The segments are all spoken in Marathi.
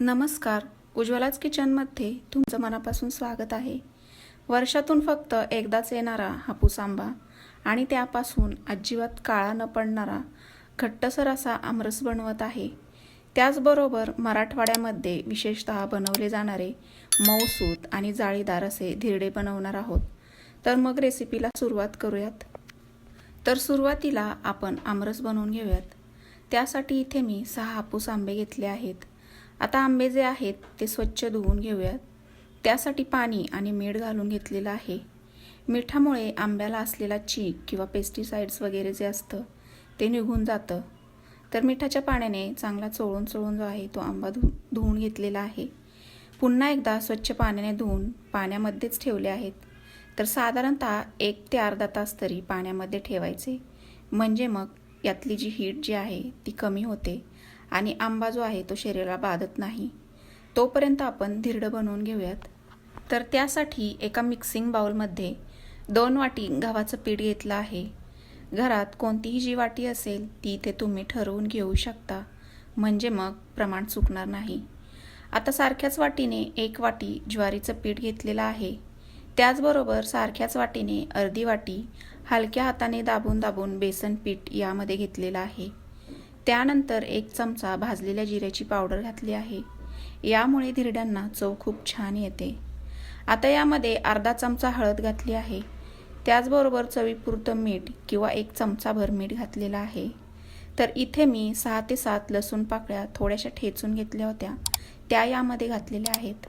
नमस्कार. उज्ज्वलाच किचनमध्ये तुमचं मनापासून स्वागत आहे. वर्षातून फक्त एकदाच येणारा हापूस आंबा आणि त्यापासून अजिबात काळा न पडणारा घट्टसर असा आमरस बनवत आहे. त्याचबरोबर मराठवाड्यामध्ये विशेषतः बनवले जाणारे मऊसूत आणि जाळीदार असे धिरडे बनवणार आहोत. तर मग रेसिपीला सुरुवात करूयात. तर सुरुवातीला आपण आमरस बनवून घेऊयात. त्यासाठी इथे मी सहा हापूस आंबे घेतले आहेत. आता आंबे जे आहेत ते स्वच्छ धुवून घेऊयात. त्यासाठी पाणी आणि मीठ घालून घेतलेलं आहे. मिठामुळे आंब्याला असलेला चीक किंवा पेस्टिसाइड्स वगैरे जे असतं ते निघून जातं. तर मिठाच्या पाण्याने चांगला चोळून चोळून जो आहे तो आंबा धु धुवून घेतलेला आहे. पुन्हा एकदा स्वच्छ पाण्याने धुवून पाण्यामध्येच ठेवले आहेत. तर साधारणतः एक ते अर्धा तास तरी पाण्यामध्ये ठेवायचे. म्हणजे मग यातली जी हीट जी आहे ती कमी होते. आणि आंबा जो आहे तो शरीराला बाधत नाही. तोपर्यंत आपण धिरडं बनवून घेऊयात. तर त्यासाठी एका मिक्सिंग बाउलमध्ये दोन वाटी गव्हाचं पीठ घेतलं आहे. घरात कोणतीही जी वाटी असेल ती इथे तुम्ही ठरवून घेऊ शकता. म्हणजे मग प्रमाण चुकणार नाही. आता सारख्याच वाटीने एक वाटी ज्वारीचं पीठ घेतलेलं आहे. त्याचबरोबर सारख्याच वाटीने अर्धी वाटी हलक्या हाताने दाबून दाबून बेसन पीठ यामध्ये घेतलेलं आहे. त्यानंतर एक चमचा भाजलेल्या जिऱ्याची पावडर घातली आहे. यामुळे धिरड्यांना चव खूप छान येते. आता यामध्ये अर्धा चमचा हळद घातली आहे. त्याचबरोबर चवीपुरतं मीठ किंवा एक चमचाभर मीठ घातलेलं आहे. तर इथे मी सहा ते सात लसूण पाकळ्या थोड्याशा ठेचून घेतल्या होत्या. त्या यामध्ये घातलेल्या आहेत.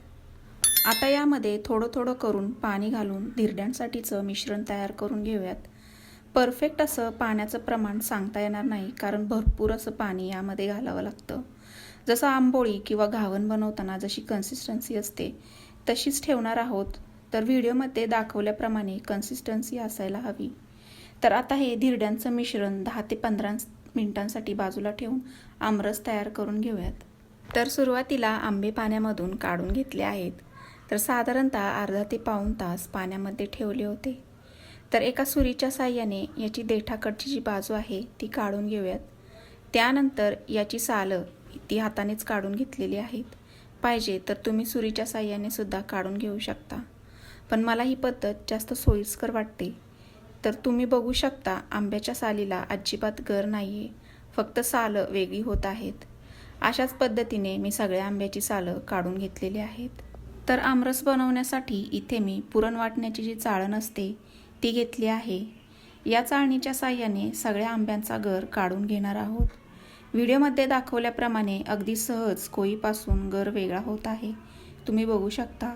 आता यामध्ये थोडं थोडं करून पाणी घालून धिरड्यांसाठीचं मिश्रण तयार करून घेऊयात. परफेक्ट असं पाण्याचं प्रमाण सांगता येणार नाही कारण भरपूर असं पाणी यामध्ये घालावं लागतं. जसं आंबोळी किंवा घावन बनवताना जशी कन्सिस्टन्सी असते तशीच ठेवणार आहोत. तर व्हिडिओमध्ये दाखवल्याप्रमाणे कन्सिस्टन्सी असायला हवी. तर आता हे धिरड्यांचं मिश्रण दहा ते पंधरा मिनिटांसाठी बाजूला ठेवून आमरस तयार करून घेऊयात. तर सुरुवातीला आंबे पाण्यामधून काढून घेतले आहेत. तर साधारणतः अर्धा ते पाऊण तास पाण्यामध्ये ठेवले होते. तर एका सुरीच्या साह्याने याची देठाकडची जी बाजू आहे ती काढून घेऊयात. त्यानंतर याची सालं ती हातानेच काढून घेतलेली आहेत. पाहिजे तर तुम्ही सुरीच्या साह्याने सुद्धा काढून घेऊ शकता. पण मला ही पद्धत जास्त सोयीस्कर वाटते. तर तुम्ही बघू शकता आंब्याच्या सालीला अजिबात गर नाही आहे फक्त सालं वेगळी होत आहेत. अशाच पद्धतीने मी सगळ्या आंब्याची सालं काढून घेतलेली आहेत. तर आमरस बनवण्यासाठी इथे मी पुरण वाटण्याची जी चाळण असते ती घेतली आहे. या चाळणीच्या साह्याने सगळ्या आंब्यांचा गर काढून घेणार आहोत. व्हिडिओमध्ये दाखवल्याप्रमाणे अगदी सहज कोळीपासून गर वेगळा होत आहे. तुम्ही बघू शकता.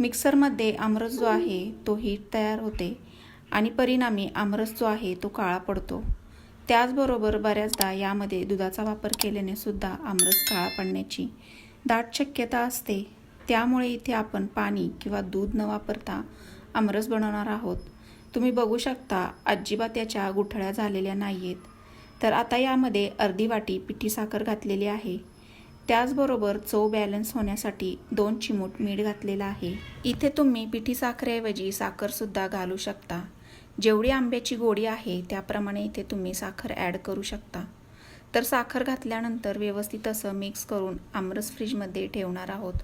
मिक्सरमध्ये आमरस जो आहे तो हीट तयार होते आणि परिणामी आमरस जो आहे तो काळा पडतो. त्याचबरोबर बऱ्याचदा यामध्ये दुधाचा वापर केल्याने सुद्धा आमरस काळा पडण्याची दाट शक्यता असते. त्यामुळे इथे आपण पाणी किंवा दूध न वापरता आमरस बनवणार आहोत. तुम्ही बघू शकता अजिबात याच्या गुठळ्या झालेल्या नाही आहेत तर आता यामध्ये अर्धी वाटी पिठी साखर घातलेली आहे. त्याचबरोबर चव बॅलन्स होण्यासाठी दोन चिमूट मीठ घातलेलं आहे. इथे तुम्ही पिठी साखरेऐवजी साखरसुद्धा घालू शकता. जेवढी आंब्याची गोडी आहे त्याप्रमाणे इथे तुम्ही साखर ॲड करू शकता. तर साखर घातल्यानंतर व्यवस्थित असं मिक्स करून आमरस फ्रीजमध्ये ठेवणार आहोत.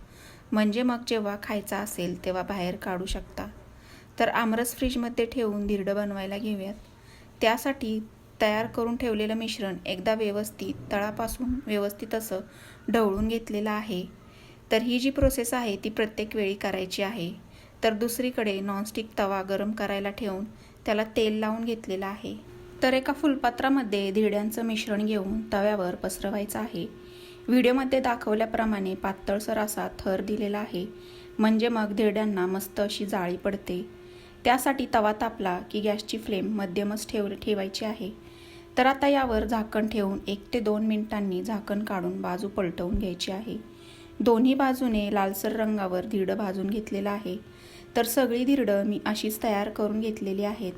म्हणजे मग जेव्हा खायचा असेल तेव्हा बाहेर काढू शकता. तर आमरस फ्रीजमध्ये ठेवून धिरडं बनवायला घेऊयात. त्यासाठी तयार करून ठेवलेलं मिश्रण एकदा व्यवस्थित तळापासून व्यवस्थित असं ढवळून घेतलेलं आहे. तर ही जी प्रोसेस आहे ती प्रत्येक वेळी करायची आहे. तर दुसरीकडे नॉनस्टिक तवा गरम करायला ठेवून त्याला तेल लावून घेतलेलं आहे. तर एका फुलपात्रामध्ये धिरड्यांचं मिश्रण घेऊन तव्यावर पसरवायचं आहे. व्हिडिओमध्ये दाखवल्याप्रमाणे पातळसर असा थर दिलेला आहे. म्हणजे मग धिरड्यांना मस्त अशी जाळी पडते. त्यासाठी तवा तापला की गॅसची फ्लेम मध्यमच ठेव ठेवायची आहे. तर आता यावर झाकण ठेवून एक ते दोन मिनिटांनी झाकण काढून बाजू पलटवून घ्यायची आहे. दोन्ही बाजूने लालसर रंगावर धिरडं भाजून घेतलेलं आहे. तर सगळी धिरडं मी अशीच तयार करून घेतलेली आहेत.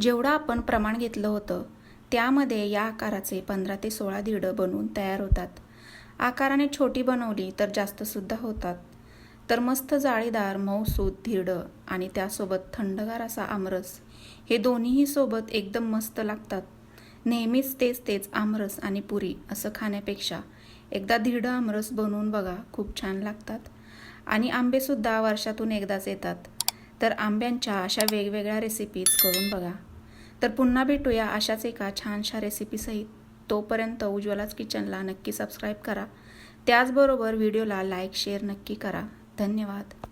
जेवढं आपण प्रमाण घेतलं होतं त्यामध्ये या आकाराचे पंधरा ते सोळा धिरडं बनवून तयार होतात. आकाराने छोटी बनवली तर जास्तसुद्धा होतात. तर मस्त जाळीदार मऊसूत धिरडं आणि त्यासोबत थंडगार असा आमरस. हे दोन्हीही सोबत एकदम मस्त लागतात. नेहमीच तेच तेच आमरस आणि पुरी असं खाण्यापेक्षा एकदा धिरडं आमरस बनवून बघा खूप छान लागतात. आणि आंबेसुद्धा वर्षातून एकदाच येतात. तर आंब्यांच्या अशा वेगवेगळ्या रेसिपीज करून बघा. तर पुन्हा भेटूया अशाच एका छानशा रेसिपीसहित तोपर्यंत उज्ज्वलाच किचनला नक्की सबस्क्राईब करा. त्याचबरोबर व्हिडिओला लाईक शेअर नक्की करा. धन्यवाद.